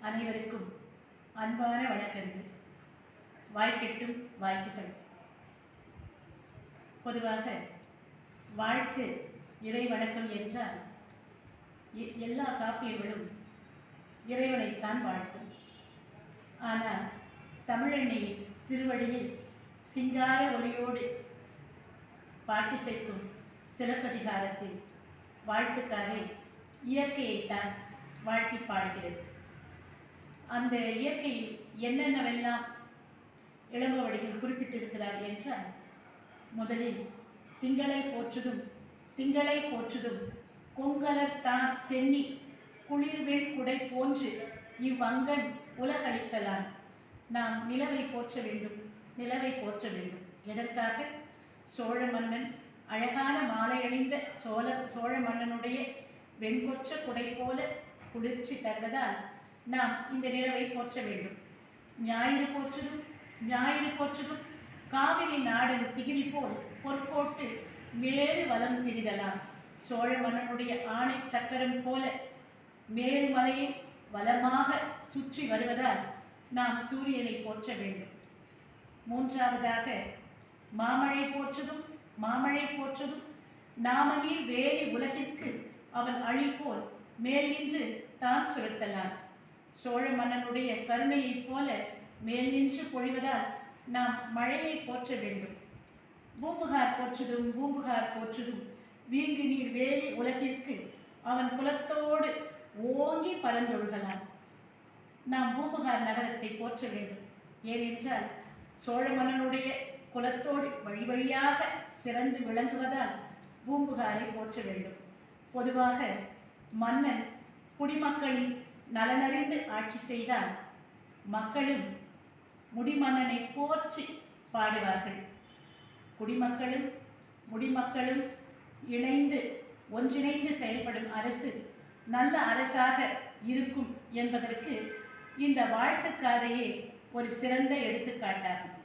அனைவருக்கும் அன்பான வணக்கங்கள். வாய்க்கெட்டும் வாய்ப்புகள். பொதுவாக வாழ்த்து இறை வணக்கம் என்றால் எ- எல்லா காப்பியங்களும் இறைவனைத்தான் வாழ்த்தும். ஆனால் தமிழண்ணியின் திருவடியில் சிங்கார ஒளியோடு பாட்டிசைக்கும் சிலப்பதிகாரத்தில் வாழ்த்துக்காரே இயற்கையைத்தான் வாழ்த்தி பாடுகிறது. அந்த இயற்கையில் என்னென்னவெல்லாம் இளங்கோவடிகள் குறிப்பிட்டிருக்கிறார் என்றால் முதலில் திங்களை போற்றுதும் திங்களை போற்றுதும் கொங்கலத்தான் சென்னி குளிர்வெண் குடை போன்று இவ்வங்கன் உலகளித்தலான் நாம் நிலவை போற்ற வேண்டும் நிலவை போற்ற வேண்டும். எதற்காக? சோழ மன்னன் அழகான மாலை அணிந்த சோழ சோழ மன்னனுடைய வெண்கொற்ற குடை போல குளிர்ச்சி தருவதால் நாம் இந்த நிலவை போற்ற வேண்டும். ஞாயிறு போற்றதும் ஞாயிறு போற்றதும். காவிரி நாடன் திகிரி போல் பொற்போட்டு மேறு வலம் திரிதலாம். சோழ மன்னனுடைய ஆணை சக்கரம் போல மேல்மலையை வளமாக சுற்றி வருவதால் நாம் சூரியனை போற்ற வேண்டும். மூன்றாவதாக மாமழை போற்றதும் மாமழை போற்றதும். நாமநீர் வேலி உலகிற்கு அவன் அழிப்போல் மேல் நின்று தான் சுரத்தலான் சோழ மன்னனுடைய கருணையைப் போல மேல் நின்று பொழிவதால் நாம் மழையை போற்ற வேண்டும். பூம்புகார் போற்றுதும் பூம்புகார் போற்றுதும். வீங்கு நீர் வேலி உலகிற்கு அவன் குலத்தோடு ஓங்கி பரந்தொழுகலாம் நாம் பூம்புகார் நகரத்தை போற்ற வேண்டும். ஏனென்றால் சோழ மன்னனுடைய குலத்தோடு வழி வழியாக சிறந்து விளங்குவதால் பூம்புகாரை போற்ற வேண்டும். பொதுவாக மன்னன் குடிமக்களின் நலனறிந்து ஆட்சி செய்தால் மக்களும் முடிமன்னனை போற்றி பாடுவார்கள். குடிமக்களும் முடிமக்களும் இணைந்து ஒன்றிணைந்து செயல்படும் அரசு நல்ல அரசாக இருக்கும் என்பதற்கு இந்த வாழ்த்துக்காரையே ஒரு சிறந்த எடுத்துக்காட்டாகும்.